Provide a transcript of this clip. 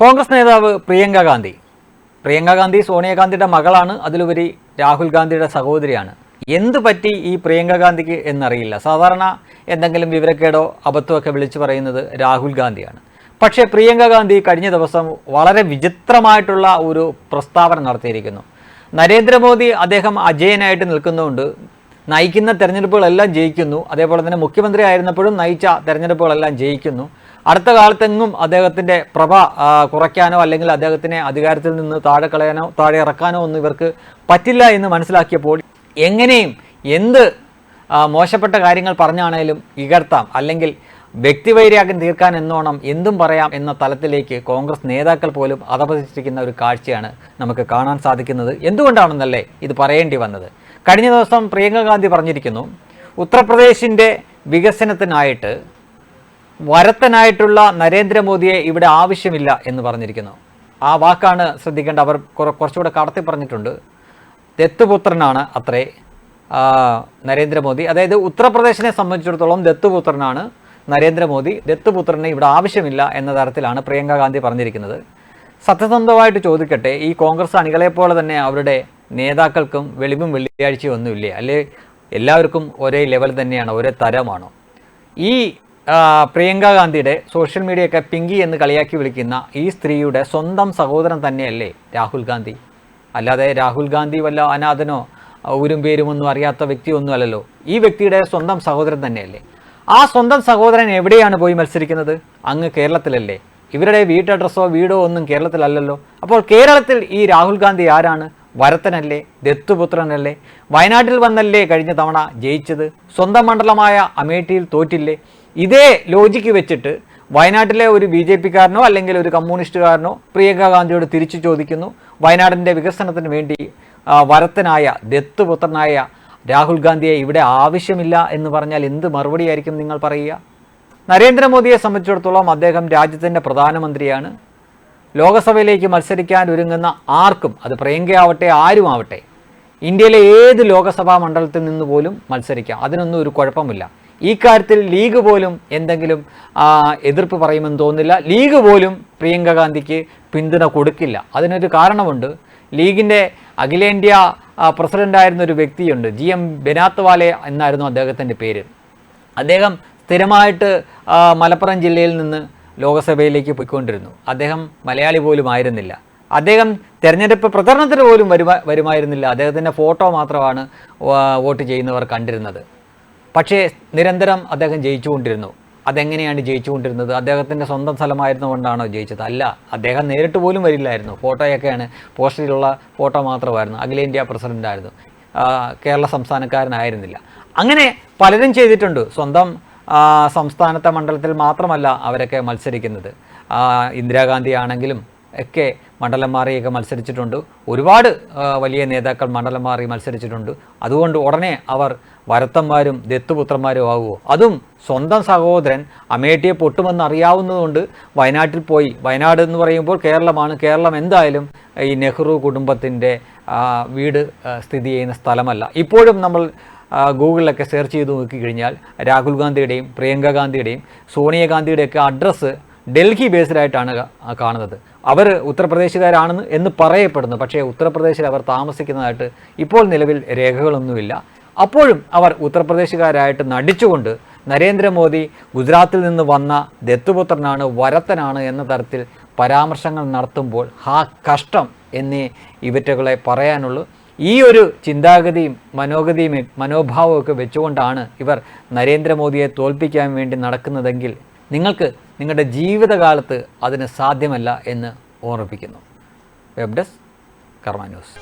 കോൺഗ്രസ് നേതാവ് പ്രിയങ്ക ഗാന്ധി. പ്രിയങ്ക ഗാന്ധി സോണിയാഗാന്ധിയുടെ മകളാണ്. അതിലുപരി രാഹുൽ ഗാന്ധിയുടെ സഹോദരിയാണ്. എന്ത് പറ്റി ഈ പ്രിയങ്ക ഗാന്ധിക്ക് എന്നറിയില്ല. സാധാരണ എന്തെങ്കിലും വിവരക്കേടോ അബദ്ധമൊക്കെ വിളിച്ചു പറയുന്നത് രാഹുൽ ഗാന്ധിയാണ്. പക്ഷേ പ്രിയങ്ക ഗാന്ധി കഴിഞ്ഞ ദിവസം വളരെ വിചിത്രമായിട്ടുള്ള ഒരു പ്രസ്താവന നടത്തിയിരിക്കുന്നു. നരേന്ദ്രമോദി അദ്ദേഹം അജയനായിട്ട് നിൽക്കുന്നതുകൊണ്ട് നയിക്കുന്ന തെരഞ്ഞെടുപ്പുകളെല്ലാം ജയിക്കുന്നു. അതേപോലെ തന്നെ മുഖ്യമന്ത്രി ആയിരുന്നപ്പോഴും നയിച്ച തെരഞ്ഞെടുപ്പുകളെല്ലാം ജയിക്കുന്നു. അടുത്ത കാലത്തെങ്ങും അദ്ദേഹത്തിന്റെ പ്രഭ കുറയ്ക്കാനോ അല്ലെങ്കിൽ അദ്ദേഹത്തിനെ അധികാരത്തിൽ നിന്ന് താഴെ കളയാനോ താഴെ ഇറക്കാനോ ഒന്നും ഇവർക്ക് പറ്റില്ല എന്ന് മനസ്സിലാക്കിയപ്പോൾ എങ്ങനെയും എന്ത് മോശപ്പെട്ട കാര്യങ്ങൾ പറഞ്ഞാണേലും ഇകർത്താം. അല്ലെങ്കിൽ വ്യക്തിവൈരാഗ്യം തീർക്കാൻ എന്നോണം എന്തും പറയാം എന്ന തലത്തിലേക്ക് കോൺഗ്രസ് നേതാക്കൾ പോലും അധപതിച്ചിരിക്കുന്ന ഒരു കാഴ്ചയാണ് നമുക്ക് കാണാൻ സാധിക്കുന്നത്. എന്തുകൊണ്ടാണെന്നല്ലേ ഇത് പറയേണ്ടി വന്നത്? കഴിഞ്ഞ ദിവസം പ്രിയങ്ക ഗാന്ധി പറഞ്ഞിരിക്കുന്നു ഉത്തർപ്രദേശിന്റെ വികസനത്തിനായിട്ട് വരത്തനായിട്ടുള്ള നരേന്ദ്രമോദിയെ ഇവിടെ ആവശ്യമില്ല എന്ന് പറഞ്ഞിരിക്കുന്നു. ആ വാക്കാണ് ശ്രദ്ധിക്കേണ്ട അവർ കുറ- കുറച്ചുകൂടെ കടത്തി പറഞ്ഞിട്ടുണ്ട്. ദത്തുപുത്രനാണ് അത്രേ നരേന്ദ്രമോദി. അതായത് ഉത്തർപ്രദേശിനെ സംബന്ധിച്ചിടത്തോളം ദത്തുപുത്രനാണ് നരേന്ദ്രമോദി. ദത്തുപുത്രനെ ഇവിടെ ആവശ്യമില്ല എന്ന തരത്തിലാണ് പ്രിയങ്ക ഗാന്ധി പറഞ്ഞിരിക്കുന്നത്. സത്യസന്ധമായിട്ട് ചോദിക്കട്ടെ ഈ കോൺഗ്രസ് അണികളെ പോലെ തന്നെ അവരുടെ നേതാക്കൾക്കും വെളിവും വെള്ളിയാഴ്ചയും ഒന്നുമില്ലേ അല്ലെ? എല്ലാവർക്കും ഒരേ ലെവൽ തന്നെയാണ് ഒരേ തരമാണോ? ഈ പ്രിയങ്ക ഗാന്ധിയുടെ സോഷ്യൽ മീഡിയയൊക്കെ പിങ്കി എന്ന് കളിയാക്കി വിളിക്കുന്ന ഈ സ്ത്രീയുടെ സ്വന്തം സഹോദരൻ തന്നെയല്ലേ രാഹുൽ ഗാന്ധി? അല്ലാതെ രാഹുൽ ഗാന്ധി വല്ല അനാഥനോ ഊരും പേരുമൊന്നും അറിയാത്ത വ്യക്തിയൊന്നും അല്ലല്ലോ. ഈ വ്യക്തിയുടെ സ്വന്തം സഹോദരൻ തന്നെയല്ലേ. ആ സ്വന്തം സഹോദരൻ എവിടെയാണ് പോയി മത്സരിക്കുന്നത്? അങ്ങ് കേരളത്തിലല്ലേ. ഇവരുടെ വീട്ട് അഡ്രസ്സോ വീടോ ഒന്നും കേരളത്തിലല്ലല്ലോ. അപ്പോൾ കേരളത്തിൽ ഈ രാഹുൽ ഗാന്ധി ആരാണ്? വരത്തനല്ലേ? ദത്തുപുത്രനല്ലേ? വയനാട്ടിൽ വന്നല്ലേ കഴിഞ്ഞ തവണ ജയിച്ചത്? സ്വന്തം മണ്ഡലമായ അമേഠിയിൽ തോറ്റില്ലേ? ഇതേ ലോജിക്ക് വെച്ചിട്ട് വയനാട്ടിലെ ഒരു ബി ജെ പിക്കാരനോ അല്ലെങ്കിൽ ഒരു കമ്മ്യൂണിസ്റ്റുകാരനോ പ്രിയങ്ക ഗാന്ധിയോട് തിരിച്ചു ചോദിക്കുന്നു. വയനാടിന്റെ വികസനത്തിന് വേണ്ടി വരത്തനായ ദത്തുപുത്രനായ രാഹുൽ ഗാന്ധിയെ ഇവിടെ ആവശ്യമില്ല എന്ന് പറഞ്ഞാൽ എന്ത് മറുപടിയായിരിക്കും നിങ്ങൾ പറയുക? നരേന്ദ്രമോദിയെ സംബന്ധിച്ചിടത്തോളം അദ്ദേഹം രാജ്യത്തിന്റെ പ്രധാനമന്ത്രിയാണ്. ലോകസഭയിലേക്ക് മത്സരിക്കാൻ ഒരുങ്ങുന്ന ആർക്കും അത് പ്രിയങ്കയാവട്ടെ ആരുമാവട്ടെ ഇന്ത്യയിലെ ഏത് ലോകസഭാ മണ്ഡലത്തിൽ നിന്ന് പോലും മത്സരിക്കാം. അതിനൊന്നും ഒരു കുഴപ്പമില്ല. ഈ കാര്യത്തിൽ ലീഗ് പോലും എന്തെങ്കിലും എതിർപ്പ് പറയുമെന്ന് തോന്നുന്നില്ല. ലീഗ് പോലും പ്രിയങ്ക ഗാന്ധിക്ക് പിന്തുണ കൊടുക്കില്ല. അതിനൊരു കാരണമുണ്ട്. ലീഗിന്റെ അഖിലേന്ത്യാ പ്രസിഡന്റായിരുന്ന ഒരു വ്യക്തിയുണ്ട്. ജി എം ബെനാത്വാലെ എന്നായിരുന്നു അദ്ദേഹത്തിന്റെ പേര്. അദ്ദേഹം സ്ഥിരമായിട്ട് മലപ്പുറം ജില്ലയിൽ നിന്ന് ലോകസഭയിലേക്ക് പോയിക്കൊണ്ടിരുന്നു. അദ്ദേഹം മലയാളി പോലും ആയിരുന്നില്ല. അദ്ദേഹം തെരഞ്ഞെടുപ്പ് പ്രചരണത്തിന് പോലും വരുമാ വരുമായിരുന്നില്ല. അദ്ദേഹത്തിന്റെ ഫോട്ടോ മാത്രമാണ് വോട്ട് ചെയ്യുന്നവർ കണ്ടിരുന്നത്. പക്ഷേ നിരന്തരം അദ്ദേഹം ജയിച്ചുകൊണ്ടിരുന്നു. അതെങ്ങനെയാണ് ജയിച്ചുകൊണ്ടിരുന്നത്? അദ്ദേഹത്തിന്റെ സ്വന്തം സ്ഥലമായിരുന്നുകൊണ്ടാണോ ജയിച്ചത്? അല്ല അദ്ദേഹം നേരിട്ട് പോലും വരില്ലായിരുന്നു. ഫോട്ടോയൊക്കെയാണ് പോസ്റ്ററിലുള്ള ഫോട്ടോ മാത്രമായിരുന്നു. അഖിലേന്ത്യാ പ്രസിഡന്റായിരുന്നു കേരള സംസ്ഥാനക്കാരനായിരുന്നില്ല. അങ്ങനെ പലരും ചെയ്തിട്ടുണ്ട്. സ്വന്തം സംസ്ഥാനത്തെ മണ്ഡലത്തിൽ മാത്രമല്ല അവരൊക്കെ മത്സരിക്കുന്നത്. ഇന്ദിരാഗാന്ധി ആണെങ്കിലും ഒക്കെ മണ്ഡലം മാറിയൊക്കെ മത്സരിച്ചിട്ടുണ്ട്. ഒരുപാട് വലിയ നേതാക്കൾ മണ്ഡലം മാറി മത്സരിച്ചിട്ടുണ്ട്. അതുകൊണ്ട് ഉടനെ അവർ വരത്തന്മാരും ദത്തുപുത്രന്മാരും ആകുമോ അതും സ്വന്തം സഹോദരൻ അമേഠിയെ പൊട്ടുമെന്ന് അറിയാവുന്നതുകൊണ്ട് വയനാട്ടിൽ പോയി. വയനാട് എന്ന് പറയുമ്പോൾ കേരളമാണ്. കേരളം എന്തായാലും ഈ നെഹ്റു കുടുംബത്തിന്റെ വീട് സ്ഥിതി ചെയ്യുന്ന സ്ഥലമല്ല. ഇപ്പോഴും നമ്മൾ ഗൂഗിളിലൊക്കെ സെർച്ച് ചെയ്ത് നോക്കിക്കഴിഞ്ഞാൽ രാഹുൽ ഗാന്ധിയുടെയും പ്രിയങ്ക ഗാന്ധിയുടെയും സോണിയാഗാന്ധിയുടെയൊക്കെ അഡ്രസ്സ് ഡൽഹി ബേസ്ഡ് ആയിട്ടാണ് കാണുന്നത്. അവർ ഉത്തർപ്രദേശുകാരാണെന്ന് എന്ന് പറയപ്പെടുന്നു. പക്ഷേ ഉത്തർപ്രദേശിൽ അവർ താമസിക്കുന്നതായിട്ട് ഇപ്പോൾ നിലവിൽ രേഖകളൊന്നുമില്ല. അപ്പോഴും അവർ ഉത്തർപ്രദേശുകാരായിട്ട് നടിച്ചുകൊണ്ട് നരേന്ദ്രമോദി ഗുജറാത്തിൽ നിന്ന് വന്ന ദത്തുപുത്രനാണ് വരത്തനാണ് എന്ന തരത്തിൽ പരാമർശങ്ങൾ നടത്തുമ്പോൾ ഹാ കഷ്ടം എന്നേ ഇവറ്റകളെ പറയാനുള്ളൂ. ഈ ഒരു ചിന്താഗതിയും മനോഗതിയും മനോഭാവവും ഒക്കെ വെച്ചുകൊണ്ടാണ് ഇവർ നരേന്ദ്രമോദിയെ തോൽപ്പിക്കാൻ വേണ്ടി നടക്കുന്നതെങ്കിൽ നിങ്ങൾക്ക് നിങ്ങളുടെ ജീവിതകാലത്ത് അതിന് സാധ്യമല്ല എന്ന് ഓർമ്മിപ്പിക്കുന്നു. വെബ് ഡെസ്ക് കർമ്മ ന്യൂസ്